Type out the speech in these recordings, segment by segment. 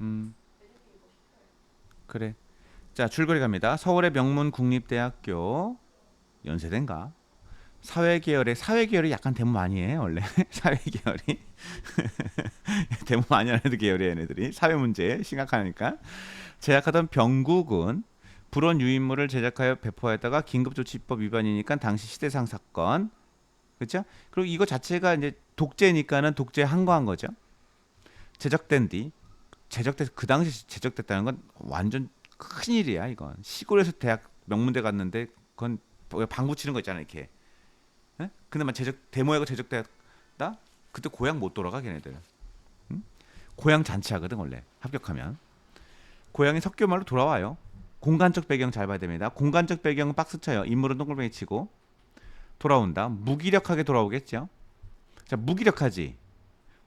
음. 그래. 자, 줄거리 갑니다. 서울의 명문 국립대학교 연세대인가? 사회 계열의 사회 계열이 약간 데모 많이 해 원래 사회 계열이 데모 많이 하는 계열이 얘네들이 사회 문제 심각하니까 제작하던 병국은 불온 유인물을 제작하여 배포하였다가 긴급조치법 위반이니까 당시 시대상 사건 그렇죠? 그리고 이거 자체가 이제 독재니까는 독재 항거한 거죠. 제작된 뒤 제작돼서 그 당시 제작됐다는 건 완전 큰 일이야 이건. 시골에서 대학 명문대 갔는데 그건 뭐 방구 치는 거 있잖아 이렇게. 예? 근데 막 제작 데모하고 제작됐다? 그때 고향 못 돌아가 걔네들. 응? 고향 잔치하거든 원래. 합격하면. 고향이 석교말로 돌아와요. 공간적 배경 잘 봐야 됩니다. 공간적 배경은 박스 쳐요. 인물은 동글뱅이 치고 돌아온다. 무기력하게 돌아오겠죠? 자 무기력하지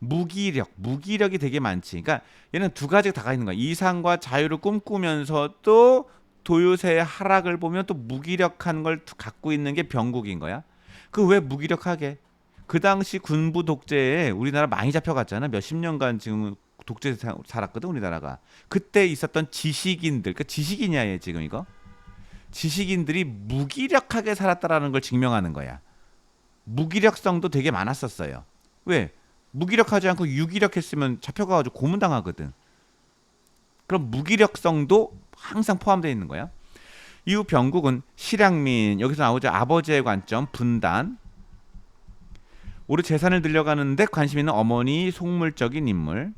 무기력, 무기력이 되게 많지. 그러니까 얘는 두 가지가 다가 있는 거야. 이상과 자유를 꿈꾸면서 또 도요새의 하락을 보면 또 무기력한 걸 갖고 있는 게 병국인 거야. 그 왜 무기력하게? 그 당시 군부 독재에 우리나라 많이 잡혀갔잖아. 몇십 년간 지금 독재 사- 살았거든 우리나라가. 그때 있었던 지식인들, 그 지식이냐 얘 지금 이거? 지식인들이 무기력하게 살았다라는 걸 증명하는 거야. 무기력성도 되게 많았었어요. 왜? 무기력하지 않고 유기력했으면 잡혀가가지고 고문당하거든. 그럼 무기력성도 항상 포함되어 있는 거야. 이후 병국은 실향민 여기서 나오죠 아버지의 관점 분단. 우리 재산을 늘려가는데 관심 있는 어머니 속물적인 인물.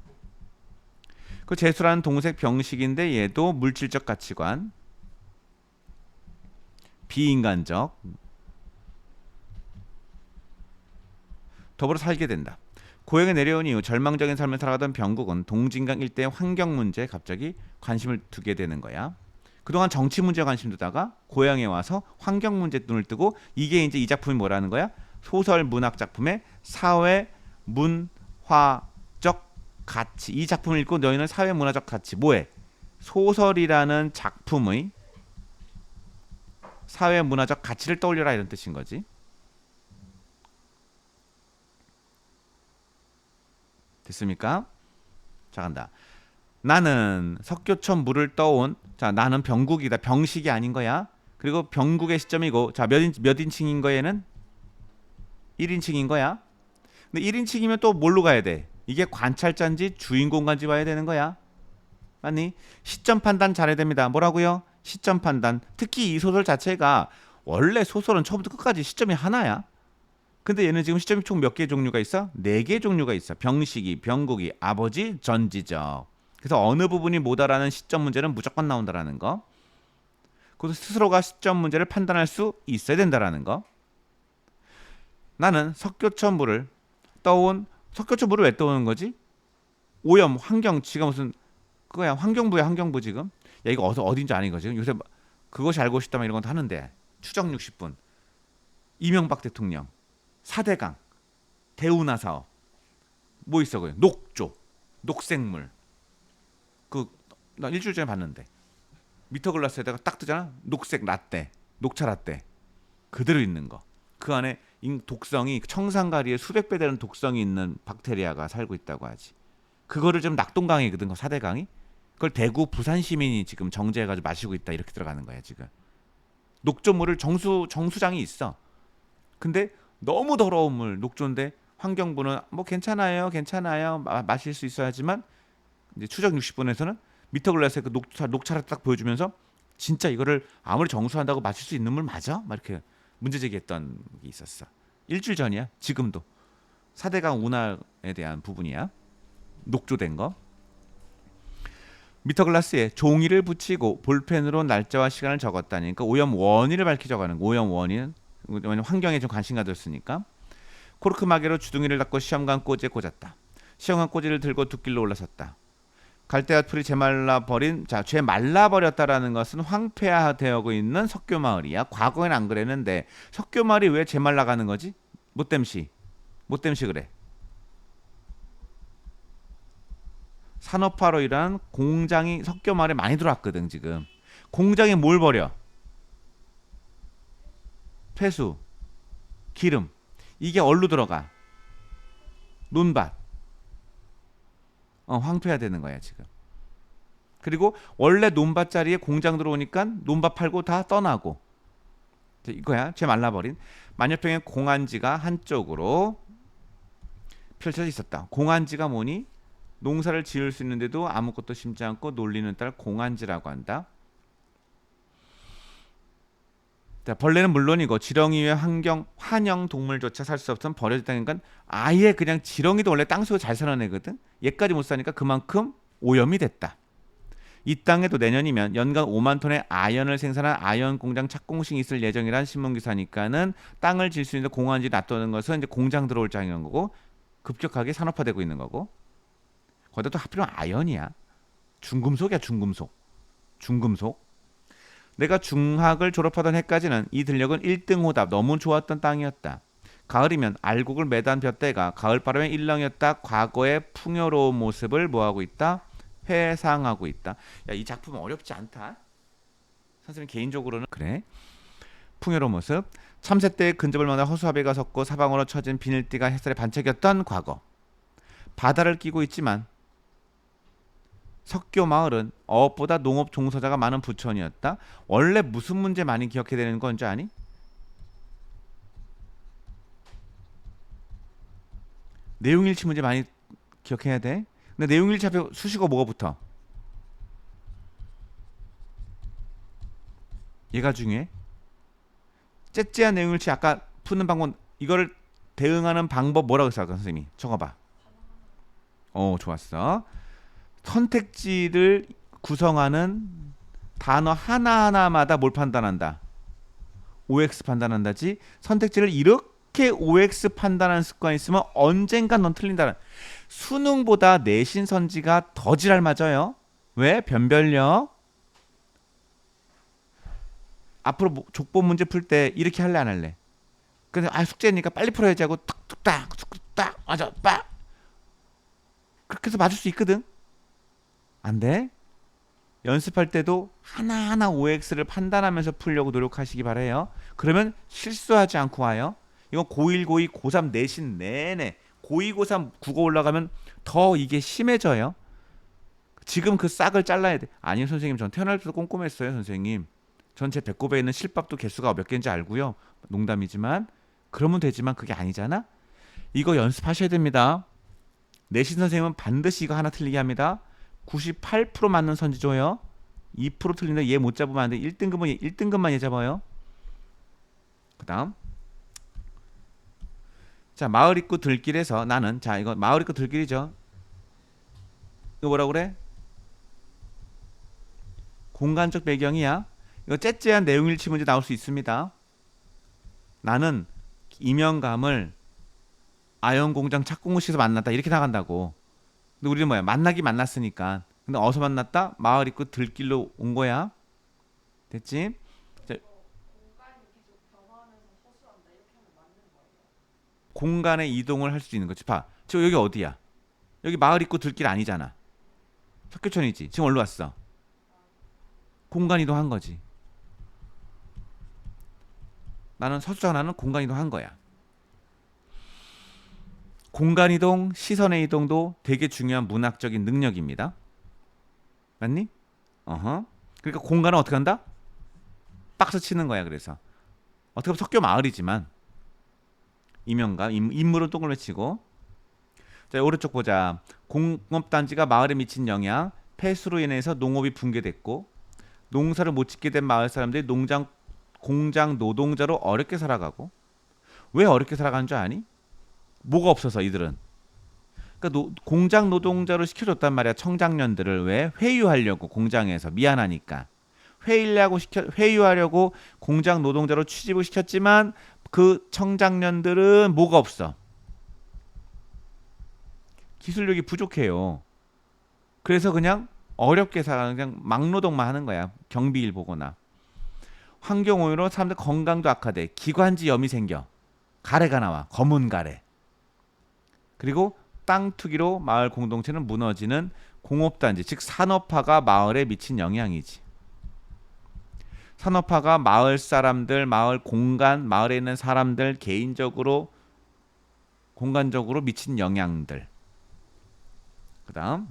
그 재수라는 동색 병식인데 얘도 물질적 가치관. 비인간적. 더불어 살게 된다. 고향에 내려온 이후 절망적인 삶을 살아가던 병국은 동진강 일대의 환경 문제에 갑자기 관심을 두게 되는 거야. 그동안 정치 문제에 관심 두다가 고향에 와서 환경 문제 눈을 뜨고 이게 이제 이 작품이 뭐라는 거야? 소설 문학 작품의 사회 문화적 가치. 이 작품을 읽고 너희는 사회 문화적 가치 뭐해? 소설이라는 작품의 사회 문화적 가치를 떠올려라 이런 뜻인 거지. 됐습니까? 자 간다. 나는 석교천 물을 떠온 자 나는 병국이다. 병식이 아닌 거야. 그리고 병국의 시점이고 자몇 인, 몇 인칭인 거에는 1인칭인 거야. 근데 1인칭이면 또 뭘로 가야 돼? 이게 관찰자인지 주인공간지 봐야 되는 거야. 맞니? 시점 판단 잘해야 됩니다. 뭐라고요? 시점 판단. 특히 이 소설 자체가 원래 소설은 처음부터 끝까지 시점이 하나야. 근데 얘는 지금 시점이 총 몇 개 종류가 있어? 네 개 종류가 있어. 병식이, 병국이, 아버지, 전지적. 그래서 어느 부분이 뭐다라는 시점 문제는 무조건 나온다라는 거. 그것도 스스로가 시점 문제를 판단할 수 있어야 된다라는 거. 나는 석교천부를 떠온 석교천부를 왜 떠오는 거지? 오염, 환경, 지가 무슨 그거야 환경부야 환경부 지금. 야 이거 어디 어딘지 아는 거 지금 요새 뭐 그것이 알고 싶다면 이런 건다 하는데 추정 60분. 이명박 대통령. 사대강, 대운하 사업, 뭐 있어 그 녹조, 녹색물. 그 나 일주일 전에 봤는데 미터 글라스에다가 딱 뜨잖아. 녹색 라떼, 녹차 라떼 그대로 있는 거. 그 안에 인- 독성이 청산가리에 수백 배 되는 독성이 있는 박테리아가 살고 있다고 하지. 그거를 좀 낙동강이거든, 그 사대강이. 그걸 대구 부산 시민이 지금 정제해가지고 마시고 있다 이렇게 들어가는 거야 지금. 녹조물을 정수 정수장이 있어. 근데 너무 더러운 물 녹조인데 환경부는 뭐 괜찮아요, 괜찮아요 마, 마실 수 있어야지만 이제 추적 60분에서는 미터 글라스에 그 녹차 녹차를 딱 보여주면서 진짜 이거를 아무리 정수한다고 마실 수 있는 물 맞아? 막 이렇게 문제 제기했던 게 있었어. 일주일 전이야. 지금도 사대강 운하에 대한 부분이야. 녹조된 거. 미터 글라스에 종이를 붙이고 볼펜으로 날짜와 시간을 적었다니까 오염 원인을 밝히 거. 오염 원인 왜냐면 환경에 좀 관심 가졌으니까 코르크 마개로 주둥이를 닫고 시험관 꼬지에 꽂았다. 시험관 꼬지를 들고 둑길로 올라섰다. 갈대와 풀이 제말라 버린 자, 죄 말라 버렸다라는 것은 황폐화되고 있는 석교 마을이야. 과거엔 안 그랬는데 석교 마을이 왜 제말라 가는 거지? 못됨시. 못됨시 그래. 산업화로 인한 공장이 석교 마을에 많이 들어왔거든, 지금. 공장에 뭘 버려? 폐수, 기름. 이게 얼로 들어가. 논밭. 어, 황폐화 되는 거야, 지금. 그리고 원래 논밭 자리에 공장 들어오니까 논밭 팔고 다 떠나고 자, 이거야. 죄 말라버린 만여평의 공안지가 한쪽으로 펼쳐져 있었다. 공안지가 뭐니? 농사를 지을 수 있는데도 아무것도 심지 않고 놀리는 딸 공안지라고 한다. 자, 벌레는 물론이고 지렁이 외 환경 환영 동물조차 살 수 없던 버려졌다는 건 아예 그냥 지렁이도 원래 땅속에 잘 사는 애거든. 얘까지 못 사니까 그만큼 오염이 됐다. 이 땅에도 내년이면 연간 5만 톤의 아연을 생산한 아연 공장 착공식이 있을 예정이란 신문 기사니까는 땅을 질 수 있는 공원지 놔두는 것은 이제 공장 들어올 장인 거고 급격하게 산업화되고 있는 거고 거기다 또 하필이면 아연이야. 중금속이야 중금속. 중금속. 내가 중학을 졸업하던 해까지는 이 들녘은 1등 호답 너무 좋았던 땅이었다. 가을이면 알곡을 매단 볕대가 가을바람의 일렁이었다. 과거의 풍요로운 모습을 뭐하고 있다? 회상하고 있다. 야, 이 작품은 어렵지 않다. 선생님 개인적으로는 그래. 풍요로운 모습. 참새 때의 근접을 만나 허수아비가 섰고 사방으로 쳐진 비닐띠가 햇살에 반짝였던 과거. 바다를 끼고 있지만 석교 마을은 어업보다 농업 종사자가 많은 부촌이었다. 원래 무슨 문제 많이 기억해야 되는 건지 아니? 내용 일치 문제 많이 기억해야 돼. 근데 내용 일치 앞에 수식어 뭐가 붙어? 얘가 중요해. 째째한 내용 일치 아까 푸는 방법 이거를 대응하는 방법 뭐라고 했어 선생님이 적어봐. 어 좋았어. 선택지를 구성하는 단어 하나하나마다 뭘 판단한다? OX 판단한다지. 선택지를 이렇게 OX 판단하는 습관이 있으면 언젠간 넌 틀린다는. 수능보다 내신 선지가 더 지랄 맞아요. 왜? 변별력. 앞으로 뭐- 족보 문제 풀 때 이렇게 할래 안 할래? 근데 아 숙제니까 빨리 풀어야지 하고 툭툭딱 툭툭딱 맞아 빡 그렇게 해서 맞을 수 있거든. 안 돼? 연습할 때도 하나하나 OX를 판단하면서 풀려고 노력하시기 바래요. 그러면 실수하지 않고 와요. 이건 고1, 고2, 고3 내신 내내 고2, 고3 국어 올라가면 더 이게 심해져요. 지금 그 싹을 잘라야 돼. 아니요, 선생님. 전 태어날 때도 꼼꼼했어요, 선생님. 전 제 배꼽에 있는 실밥도 개수가 몇 개인지 알고요. 농담이지만 그러면 되지만 그게 아니잖아. 이거 연습하셔야 됩니다. 내신 선생님은 반드시 이거 하나 틀리게 합니다. 98% 맞는 선지 줘요. 2% 틀린다 얘못 잡으면 안 돼. 1등급은 얘, 1등급만 얘 잡아요. 그다음 자 마을 입구 들길에서 나는 자 이거 마을 입구 들길이죠. 이거 뭐라 그래? 공간적 배경이야. 이거 째째한 내용일치 문제 나올 수 있습니다. 나는 이명감을 아연 공장 착공식에서 만났다 이렇게 나간다고. 근데 우리는 뭐야 만나기 만났으니까. 근데 어디서 만났다? 마을 입구 들길로 온 거야. 됐지? 자, 공간의 이동을 할 수 있는 거지. 봐. 지금 여기 어디야? 여기 마을 입구 들길 아니잖아. 석교촌이지. 지금 어디로 왔어? 공간 이동한 거지. 나는 서수장 나는 공간 이동한 거야. 공간 이동, 시선의 이동도 되게 중요한 문학적인 능력입니다. 맞니? 어허. 그러니까 공간은 어떻게 한다? 박스 치는 거야. 그래서 어떻게 보면 석교 마을이지만 이명감 인- 인물은 동그랗게 치고 자 오른쪽 보자. 공업단지가 마을에 미친 영향 폐수로 인해서 농업이 붕괴됐고 농사를 못 짓게 된 마을 사람들이 농장 공장 노동자로 어렵게 살아가고 왜 어렵게 살아가는 줄 아니? 뭐가 없어서 이들은? 그러니까 노- 공장 노동자로 시켜줬단 말이야 청장년들을. 왜? 회유하려고 공장에서. 미안하니까. 회의하고 시켜 회유하려고 공장 노동자로 취직을 시켰지만 그 청장년들은 뭐가 없어? 기술력이 부족해요. 그래서 그냥 어렵게 살아가는 그냥 막노동만 하는 거야 경비일 보거나. 환경 오염으로 사람들 건강도 악화돼. 기관지 염이 생겨. 가래가 나와. 검은 가래 그리고 땅 투기로 마을 공동체는 무너지는 공업단지 즉 산업화가 마을에 미친 영향이지 산업화가 마을 사람들 마을 공간 마을에 있는 사람들 개인적으로 공간적으로 미친 영향들 그다음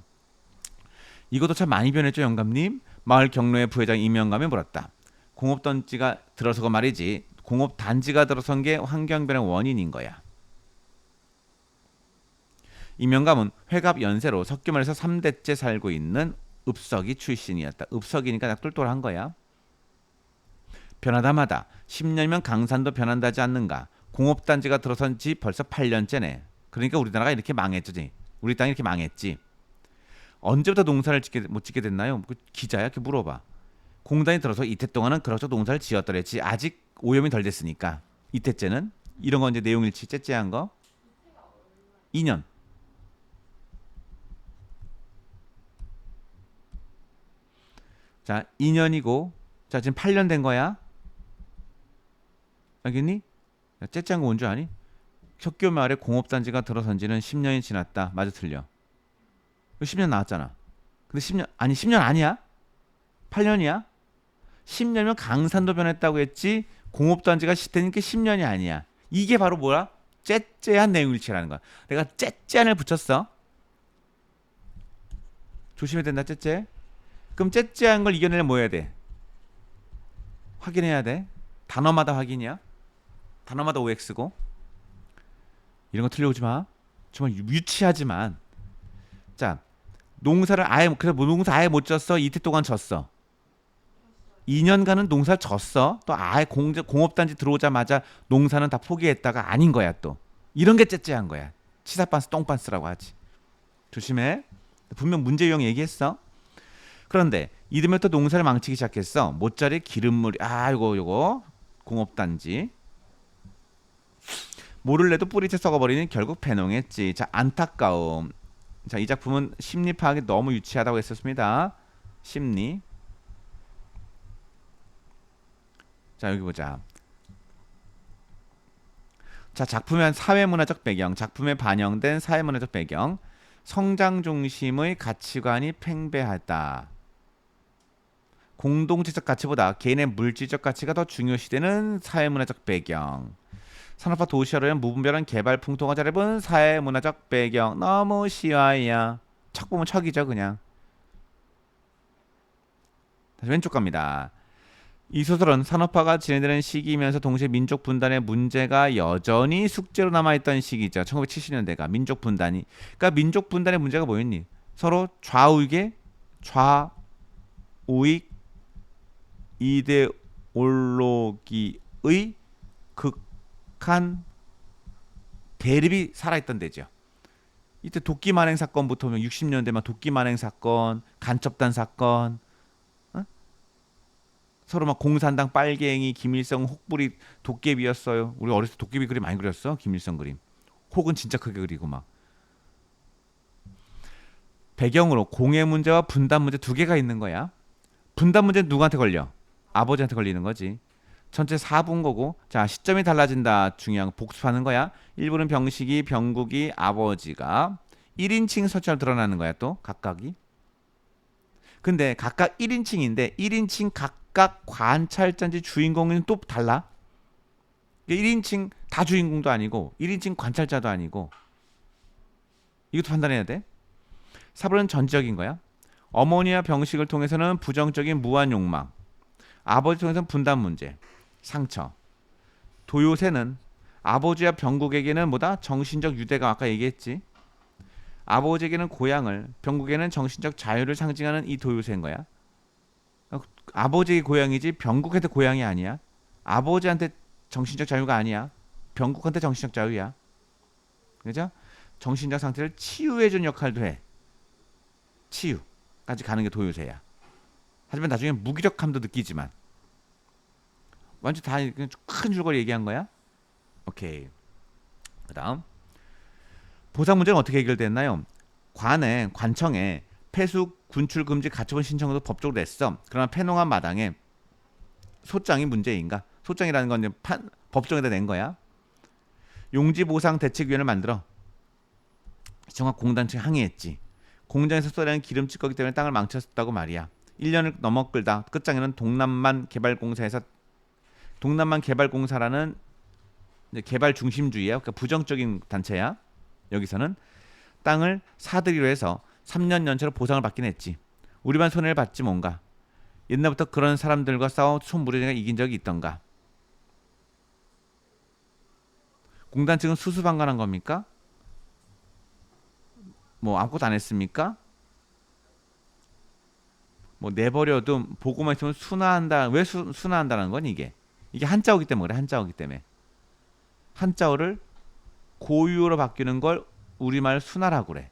이것도 참 많이 변했죠, 영감님. 마을 경로의 부회장 임영감이 물었다. 공업 단지가 들어서고 말이지. 공업 단지가 들어선 게 환경 변의 원인인 거야. 임영감은 회갑 연세로 석교말에서 3대째 살고 있는 읍석이 출신이었다. 읍석이니까 딱 똘똘한 거야. 변하다마다 10년이면 강산도 변한다지 않는가. 공업단지가 들어선 지 벌써 8년째네. 그러니까 우리나라가 이렇게 망했지. 우리 땅이 이렇게 망했지. 언제부터 농사를 짓게 못 짓게 됐나요? 그 기자야 이렇게 물어봐. 공단이 들어서 이때 동안은 그렇죠 농사를 지었더랬지. 아직 오염이 덜 됐으니까. 이때째는 이런 거 이제 내용일치 째째한 거 2년. 자, 2년이고 자, 지금 8년 된 거야. 알겠니? 야, 째째한 거뭔줄 아니? 척교 마을에 공업단지가 들어선 지는 10년이 지났다. 맞아 틀려. 10년 나왔잖아. 근데 10년 아니 10년 아니야? 8년이야? 10년이면 강산도 변했다고 했지 공업단지가 시대니까 10년이 아니야. 이게 바로 뭐야? 째째한 내용일치라는 거야. 내가 째째한을 붙였어. 조심해야 된다 째째. 그럼 째째한 걸 이겨내려면 뭐 해야 돼? 확인해야 돼. 단어마다 확인이야. 단어마다 OX고. 이런 거 틀려오지 마. 정말 유- 유치하지만. 자, 농사를 아예 그래 뭐 농사 아예 못 졌어. 이틀 동안 졌어. 2년간은 농사를 졌어. 또 아예 공, 공업단지 들어오자마자 농사는 다 포기했다가 아닌 거야 또. 이런 게 째째한 거야. 치사반스 똥반스라고 하지. 조심해. 분명 문제 유형 얘기했어. 그런데 이듬해부터 농사를 망치기 시작했어. 모짜리 기름물이 아 요거 요거 공업단지 모를래도 뿌리채 썩어버리니 결국 배농했지. 자 안타까움. 자 이 작품은 심리 파악이 너무 유치하다고 했었습니다. 심리. 자 여기 보자. 자 작품의 사회문화적 배경, 작품에 반영된 사회문화적 배경, 성장 중심의 가치관이 팽배하다. 공동체적 가치보다 개인의 물질적 가치가 더 중요시되는 사회문화적 배경. 산업화 도시화로 한 무분별한 개발 풍토가 자립은 사회문화적 배경. 너무 쉬워야. 척 보면 척이죠 그냥. 다시 왼쪽 갑니다. 이 소설은 산업화가 진행되는 시기이면서 동시에 민족 분단의 문제가 여전히 숙제로 남아있던 시기죠. 1970년대가 민족 분단이. 그러니까 민족 분단의 문제가 뭐였니? 서로 좌우익의 좌우익 이데올로기의 극한 대립이 살아있던 데죠. 이때 도끼 만행 사건부터 보면 60년대만 도끼 만행 사건, 간첩단 사건, 어? 서로 막 공산당 빨갱이, 김일성 혹부리 도깨비였어요. 우리 어렸을 때 도깨비 그림 많이 그렸어. 김일성 그림. 혹은 진짜 크게 그리고 막. 배경으로 공의 문제와 분단 문제 두 개가 있는 거야. 분단 문제는 누구한테 걸려? 아버지한테 걸리는 거지. 전체 4분 거고 자 시점이 달라진다. 중요한 거 복습하는 거야. 1부는 병식이 병국이 아버지가 1인칭 설정을 드러나는 거야 또 각각이. 근데 각각 1인칭인데 1인칭 각각 관찰자인지 주인공은 또 달라. 1인칭 다 주인공도 아니고 1인칭 관찰자도 아니고. 이것도 판단해야 돼. 4번은 전적인 거야. 어머니와 병식을 통해서는 부정적인 무한 욕망 아버지 통해서는 분단 문제 상처. 도요새는 아버지와 병국에게는 뭐다? 정신적 유대감 아까 얘기했지. 아버지에게는 고향을, 병국에는 정신적 자유를 상징하는 이 도요새인 거야. 아버지의 고향이지 병국한테 고향이 아니야. 아버지한테 정신적 자유가 아니야. 병국한테 정신적 자유야. 그죠? 정신적 상태를 치유해준 역할도 해. 치유까지 가는 게 도요새야. 하지만 나중에 무기력함도 느끼지만 완전 다 큰 줄거리 얘기한 거야? 오케이. 그다음 보상 문제는 어떻게 해결됐나요? 관에 관청에 폐수 군출 금지 가처분 신청도 법적으로 냈어. 그러나 패농한 마당에 소장이 문제인가? 소장이라는 건 이제 판, 법정에다 낸 거야. 용지 보상 대책위원회를 만들어 정확 공단 측 항의했지. 공장에서 쏟아내는 기름찌꺼기 때문에 땅을 망쳤다고 말이야. 1년을 넘어 끌다 끝장에는 동남만 개발공사에서 동남만 개발공사라는 개발 중심주의야. 그러니까 부정적인 단체야. 여기서는 땅을 사들이로 해서 3년 연체로 보상을 받긴 했지. 우리만 손해를 받지 뭔가. 옛날부터 그런 사람들과 싸워 손무리가 이긴 적이 있던가. 공단 측은 수수방관한 겁니까? 뭐 아무것도 안 했습니까? 뭐 내버려도 보고만 있으면 순화한다. 왜 수, 순화한다는 건 이게 이게 한자어기 때문에 그래 한자어기 때문에 한자어를 고유어로 바뀌는 걸 우리말 순화라고 그래.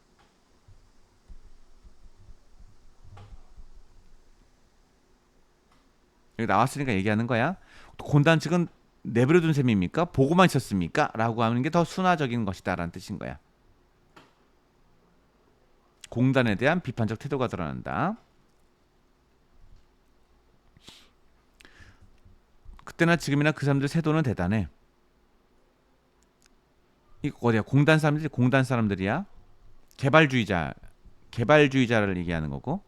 여기 나왔으니까 얘기하는 거야. 곤단 측은 내버려둔 셈입니까? 보고만 있었습니까? 라고 하는 게 더 순화적인 것이다라는 뜻인 거야. 공단에 대한 비판적 태도가 드러난다. 그때나 지금이나 그 사람들 태도는 대단해. 이 어디야? 공단 사람들이 공단 사람들이야. 개발주의자, 개발주의자를 얘기하는 거고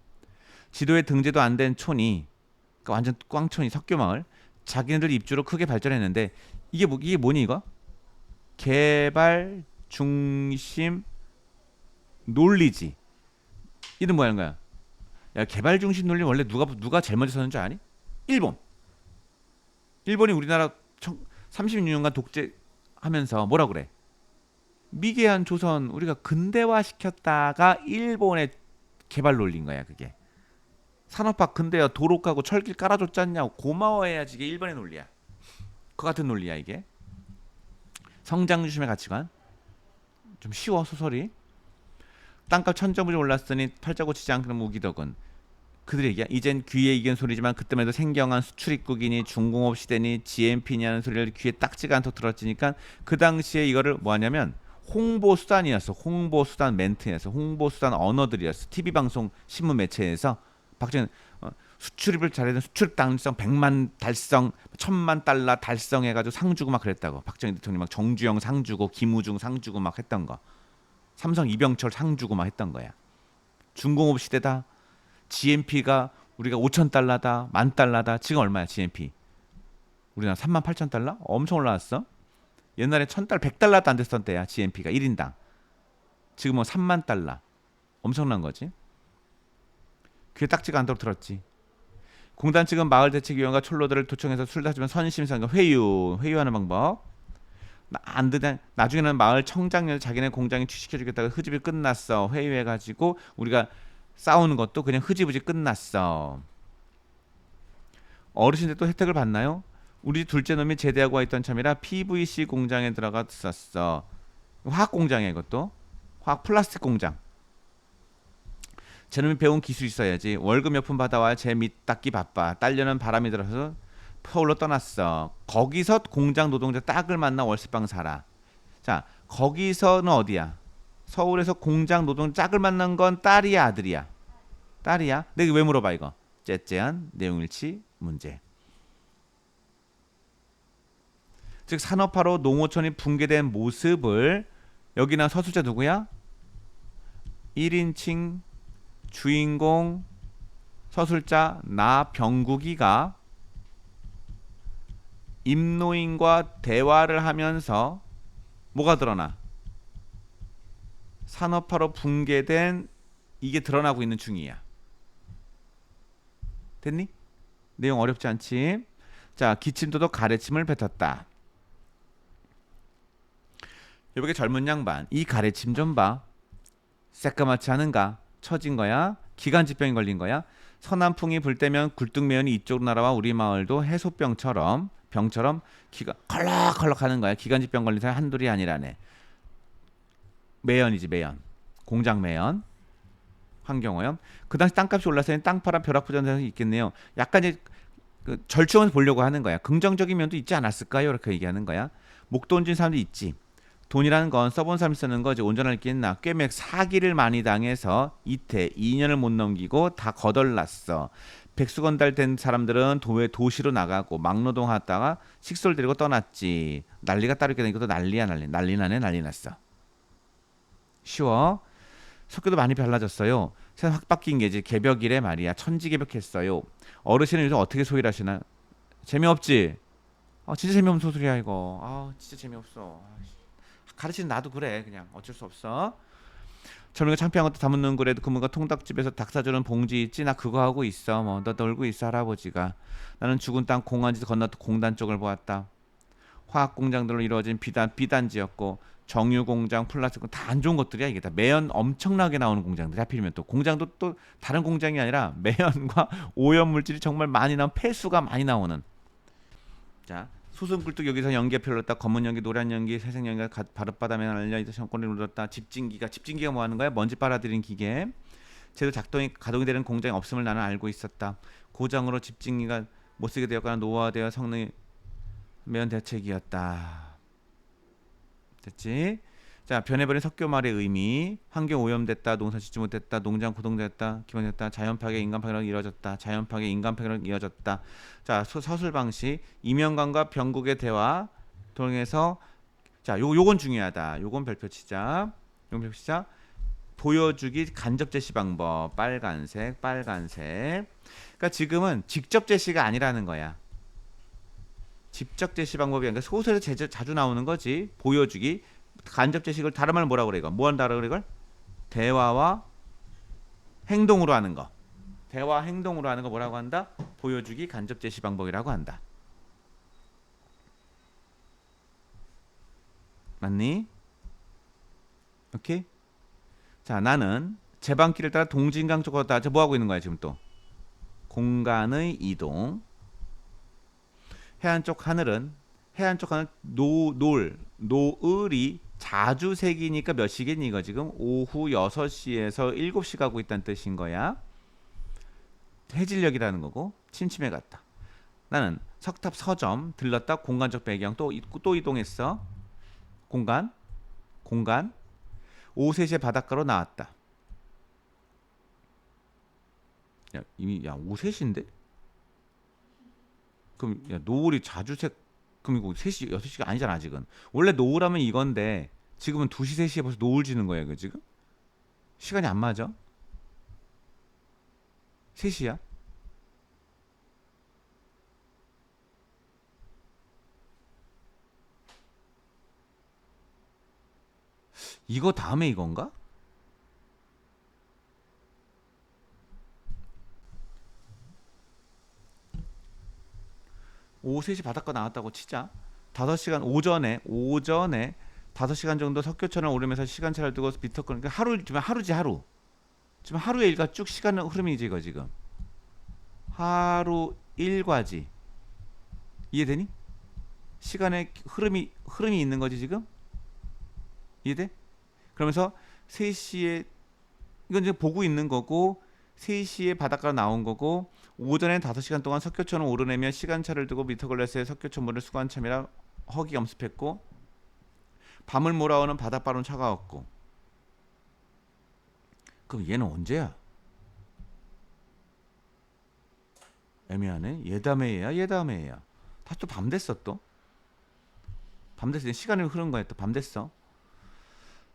지도에 등재도 안 된 촌이 그러니까 완전 꽝촌이 석교 마을 자기네들 입주로 크게 발전했는데 이게 뭐 이게 뭐니 이거? 개발 중심 논리지. 이는 뭐 하는 거야? 야 개발 중심 논리 원래 누가 누가 제일 먼저 썼는 줄 아니? 일본. 일본이 우리나라 36년간 독재하면서 뭐라 그래? 미개한 조선 우리가 근대화 시켰다가 일본의 개발 논리인 거야 그게. 산업화 근대화 도로 까고 철길 깔아줬잖냐고 고마워해야지 이게 일본의 논리야. 그 같은 논리야 이게. 성장 중심의 가치관. 좀 쉬워 소설이. 땅값 천정부지 올랐으니 팔자 고 치지 않기는 무기덕은. 그들의 얘기야. 이젠 귀에 익은 소리지만 그때만 해도 생경한 수출입국이니 중공업 시대니 GMP냐는 소리를 귀에 딱지가 않도록 들었지니까 그 당시에 이거를 뭐하냐면 홍보 수단이었어. 홍보 수단 멘트였어. 홍보 수단 언어들이었어. TV 방송 신문 매체에서 박정희 어, 수출입을 잘해서 수출입 달성 100만 달성, 1000만 달러 달성해 가지고 상 주고 막 그랬다고. 박정희 대통령 막 정주영 상 주고 김우중 상 주고 막 했던 거. 삼성 이병철 상 주고 막 했던 거야. 중공업 시대다. GMP가 우리가 5천 달러다, 만 달러다. 지금 얼마야 GMP? 우리나라 3만 8천 달러? 엄청 올라왔어. 옛날에 1000달러, 100 달러도 안 됐던 때야 GMP가 1인당. 지금은 3만 달러. 엄청난 거지. 귀에 딱지가 않도록 들었지. 공단 측은 마을 대책위원과 촐로들을 도청해서 술 다주면 선심상 회유, 회유하는 방법. 나- 안 되다. 나중에는 마을 청장을 자기네 공장에 취직해주겠다고 흐집이 끝났어. 회유해가지고 우리가 싸우는 것도 그냥 흐지부지 끝났어. 어르신들 또 혜택을 받나요? 우리 둘째 놈이 제대하고 와 있던 참이라 PVC 공장에 들어갔었어. 화학 공장이야 이것도. 화학 플라스틱 공장. 저놈이 배운 기술 있어야지. 월급 몇 푼 받아와야 제밑 닦기 바빠. 딸려는 바람이 들어서 서울로 떠났어. 거기서 공장 노동자 딱을 만나 월세방 살아. 자, 거기서는 어디야? 서울에서 공장 노동자 짝을 만난 건 딸이야, 아들이야? 딸이야? 내가 왜 물어봐 이거? 째째한 내용일치 문제. 즉 산업화로 농어촌이 붕괴된 모습을 여기나 서술자 누구야? 1인칭 주인공 서술자 나 병국이가 임노인과 대화를 하면서 뭐가 드러나? 산업화로 붕괴된 이게 드러나고 있는 중이야. 됐니? 내용 어렵지 않지? 자, 기침도도 가래침을 뱉었다. 여기 젊은 양반, 이 가래침 좀 봐. 새까맣지 않은가? 처진 거야? 기관지병이 걸린 거야? 서남풍이 불 때면 굴뚝매연이 이쪽으로 날아와 우리 마을도 해소병처럼 병처럼 기가 컬럭컬럭 하는 거야. 기관지병 걸린 사람이 한둘이 아니라네. 매연이지 매연. 공장 매연. 환경오염. 그 당시 땅값이 올랐으니 땅 팔아 벼락 부전상이 있겠네요. 약간 이제 그 절충을 보려고 하는 거야. 긍정적인 면도 있지 않았을까요? 이렇게 얘기하는 거야. 목돈 얹은 사람도 있지. 돈이라는 건 써본 사람이 쓰는 거지 온전할 게 있나 꿰맥 사기를 많이 당해서 이태 2년을 못 넘기고 다 거덜났어 백수건달 된 사람들은 도에 도시로 나가고 막노동 하다가 식솔 데리고 떠났지 난리가 따르게 되니까 또 난리야 난리 난리 나네 난리 났어 쉬워. 석교도 많이 달라졌어요. 세상 확 바뀐 게지 개벽이래 말이야. 천지 개벽했어요. 어르신은 요즘 어떻게 소일 하시나? 재미없지? 아 진짜 재미없는 소설이야 이거. 아 진짜 재미없어. 아, 가르치는 나도 그래. 그냥 어쩔 수 없어. 젊은이가 창피한 것도 담는 그래도 그문가 통닭집에서 닭 사주는 봉지 있지? 나 그거 하고 있어. 뭐 너 놀고 있어 할아버지가. 나는 죽은 땅 공안지 건너 공단 쪽을 보았다. 화학 공장들로 이루어진 비단 비단지였고 정유 공장 플라스틱 다 안 좋은 것들이야 이게 다. 매연 엄청나게 나오는 공장들 하필이면 또. 공장도 또 다른 공장이 아니라 매연과 오염 물질이 정말 많이 나온 폐수가 많이 나오는. 자 수승 굴뚝 여기서 연기가 필요했다. 검은 연기 노란 연기 회색 연기가 가- 바릇바닥에 날려 정권을 누렸다. 집진기가 집진기가 뭐 하는 거야? 먼지 빨아들이는 기계. 제대로 작동이 가동이 되는 공장이 없음을 나는 알고 있었다. 고장으로 집진기가 못쓰게 되었거나 노화되어 성능이 매연 대책이었다 됐지? 자 변해버린 석교말의 의미. 환경 오염됐다 농사 짓지 못했다 농장 고동됐다 기반됐다 자연 파괴 인간 파괴로 이어졌다 자연 파괴 인간 파괴로 이어졌다. 자 서- 서술 방식. 이명관과 병국의 대화 통해서 자 요, 요건 중요하다. 요건 별표 치자. 요건 별표 치자. 보여주기 간접 제시 방법. 빨간색 빨간색. 그러니까 지금은 직접 제시가 아니라는 거야 직접 제시 방법이 아니라 소설에 제자, 자주 나오는 거지. 보여주기. 간접 제시를 다른 말로 뭐라고 그래 이거? 뭐 한다 그래 이걸? 대화와 행동으로 하는 거. 대화 행동으로 하는 거 뭐라고 한다? 보여주기 간접 제시 방법이라고 한다. 맞니? 오케이. 자 나는 제방길을 따라 동진강 쪽으로 따라 뭐 하고 있는 거야 지금 또? 공간의 이동 해안 쪽 하늘은 해안 쪽 하늘 노 놀 노을이 자주 색이니까 몇 시겠니 이거 지금 오후 6시에서 7시 가고 있다는 뜻인 거야. 해질녘이라는 거고 침침해 갔다. 나는 석탑 서점 들렀다 공간적 배경 또, 이- 또 이동했어. 공간 공간 오후 3시에 바닷가로 나왔다. 야 이미 야 오후 3시인데? 그럼 야, 노을이 자주색 이거 3시 6시가 아니잖아 아직은. 원래 노을하면 이건데 지금은 2시 3시에 벌써 노을 지는 거예요 그 지금? 시간이 안 맞아? 3시야? 이거 다음에 이건가? 오후 3시 바닷가 나왔다고 치자. 5시간 오전에 오전에 5시간 정도 석교천을 오르면서 시간차를 두고 끊으니까 하루 지금 하루지 하루. 지금 하루의 일과 쭉 시간 흐름이지 이거 지금. 하루 일과지. 이해되니? 시간의 흐름이 흐름이 있는 거지 지금? 이해돼? 그러면서 3시에 이건 이제 보고 있는 거고 3시에 바닷가로 나온 거고 오전에 5시간 동안 석교천을 오르내며 시간차를 두고 미터글라스에 석교천 물을 수거한 참이라 허기 엄습했고 밤을 몰아오는 바닷바람 차가웠고 그럼 얘는 언제야? 애매하네. 다음에 얘야. 다 또 밤 됐어 또. 밤 됐어. 시간이 흐른 거야 또. 밤 됐어.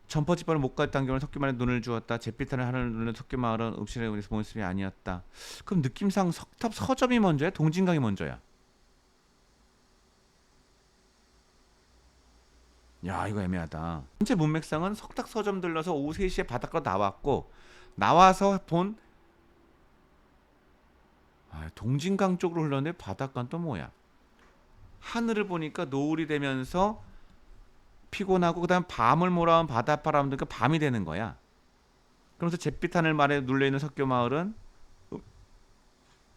점퍼 집발을 못 갔던 경우는 석기마을에 눈을 주었다. 잿빛하늘 하늘을 누는 석기마을은 읍실의 우리 모습이 아니었다. 그럼 느낌상 석탑 서점이 먼저야? 동진강이 먼저야? 야 이거 애매하다. 전체 문맥상은 석탑 서점 들러서 오후 3시에 바닷가로 나왔고 나와서 본 아, 동진강 쪽으로 흘렀는데 바닷가는 또 뭐야? 하늘을 보니까 노을이 되면서 피곤하고 그다음 밤을 몰아온 바닷바람 드니까 밤이 되는 거야. 그러면서 잿빛 하늘 말에 눌려 있는 석교 마을은 어,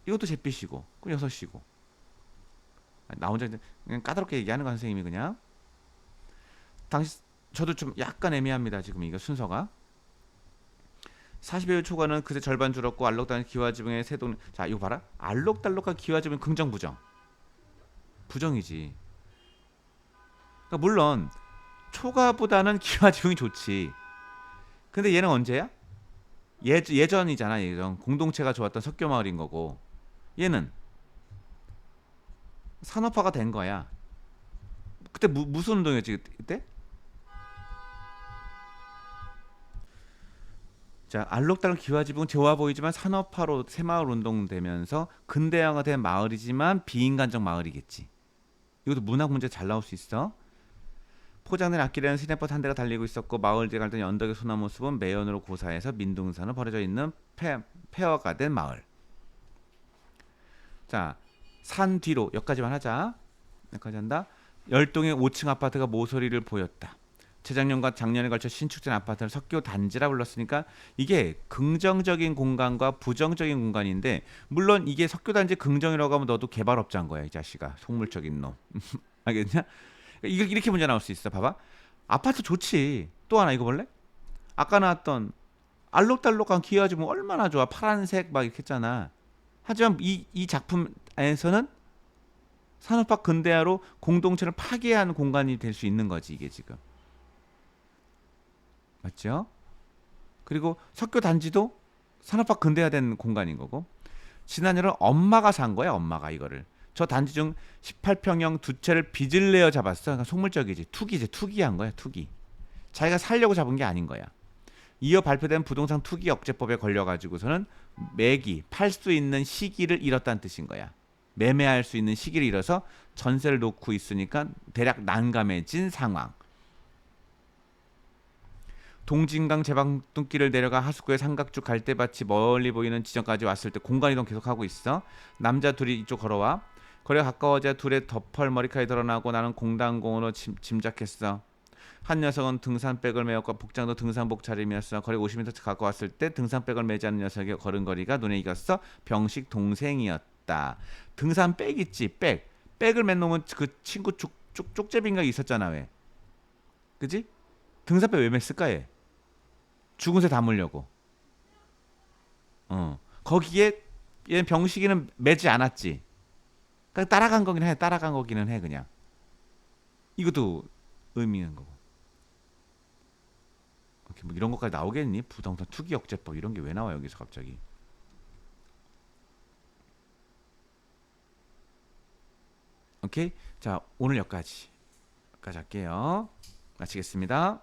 이것도 잿빛이고 그 여섯 시고. 나 혼자 그냥 까다롭게 얘기하는 거 선생님이 그냥. 당시 저도 좀 약간 애매합니다 지금 이거 순서가. 40여 초과는 그새 절반 줄었고 알록달록 기와지붕의 세동 자 이거 봐라. 알록달록한 기와지붕 긍정 부정. 부정이지. 그러니까 물론 초과보다는 기와지붕이 좋지. 근데 얘는 언제야? 예, 예전이잖아 예전. 공동체가 좋았던 석교마을인 거고. 얘는 산업화가 된 거야. 그때 무, 무슨 운동이었지 그때? 자 알록달록 기와지붕은 좋아 보이지만 산업화로 새마을 운동 되면서 근대화가 된 마을이지만 비인간적 마을이겠지. 이것도 문학 문제 잘 나올 수 있어 포장된 앞길에는 시내버스 한 대가 달리고 있었고 마을 뒤에 갈던 언덕의 소나무 숲은 매연으로 고사해서 민둥산은 버려져 있는 폐, 폐허가 된 마을. 자, 산 뒤로 여기까지만 하자. 여기까지 한다. 열동의 5층 아파트가 모서리를 보였다. 재작년과 작년에 걸쳐 신축된 아파트를 석교 단지라 불렀으니까 이게 긍정적인 공간과 부정적인 공간인데 물론 이게 석교 단지 긍정이라고 하면 너도 개발업자인 거야 이 자식아 속물적인 놈 알겠냐? 이거 이렇게 문제 나올 수 있어. 봐봐. 아파트 좋지. 또 하나 이거 볼래? 아까 나왔던 알록달록한 기와지 뭐 얼마나 좋아. 파란색 막 이렇게 했잖아. 하지만 이, 이 작품 안에서는 산업화 근대화로 공동체를 파괴하는 공간이 될 수 있는 거지 이게 지금. 맞죠? 그리고 석교 단지도 산업화 근대화된 공간인 거고. 지난해는 엄마가 산 거야 엄마가 이거를 저 단지 중 18평형 두 채를 빚을 내어 잡았어. 그러니까 속물적이지. 투기지 투기한 거야 투기. 자기가 살려고 잡은 게 아닌 거야. 이어 발표된 부동산 투기 억제법에 걸려가지고서는 매기 팔 수 있는 시기를 잃었다는 뜻인 거야. 매매할 수 있는 시기를 잃어서 전세를 놓고 있으니까 대략 난감해진 상황. 동진강 제방뚱길을 내려가 하수구의 삼각죽 갈대밭이 멀리 보이는 지점까지 왔을 때 공간 이동 계속하고 있어. 남자 둘이 이쪽 걸어와. 거리가 가까워져 둘의 덮펄 머리카락이 드러나고 나는 공단공으로 짐, 짐작했어. 한 녀석은 등산백을 메었고 복장도 등산복 차림이었어. 거리 50m 가까웠을 때 등산백을 매지 않은 녀석의 걸음걸이가 눈에 익었어. 병식 동생이었다. 등산백 있지, 백. 백을 맨 놈은 그 친구 쪽, 쪽, 쪽제비인가 있었잖아, 왜. 그지? 등산백 왜 맸을까, 얘? 죽은 새 담으려고. 어. 거기에 얘 병식이는 매지 않았지. 그러니까 따라간 거긴 해. 따라간 거기는 해 그냥. 이것도 의미 있는 거고. 오케이, 뭐 이런 것까지 나오겠니? 부동산 투기 억제법 이런 게 왜 나와 여기서 갑자기? 오케이. 자, 오늘 여기까지. 여기까지 할게요. 마치겠습니다.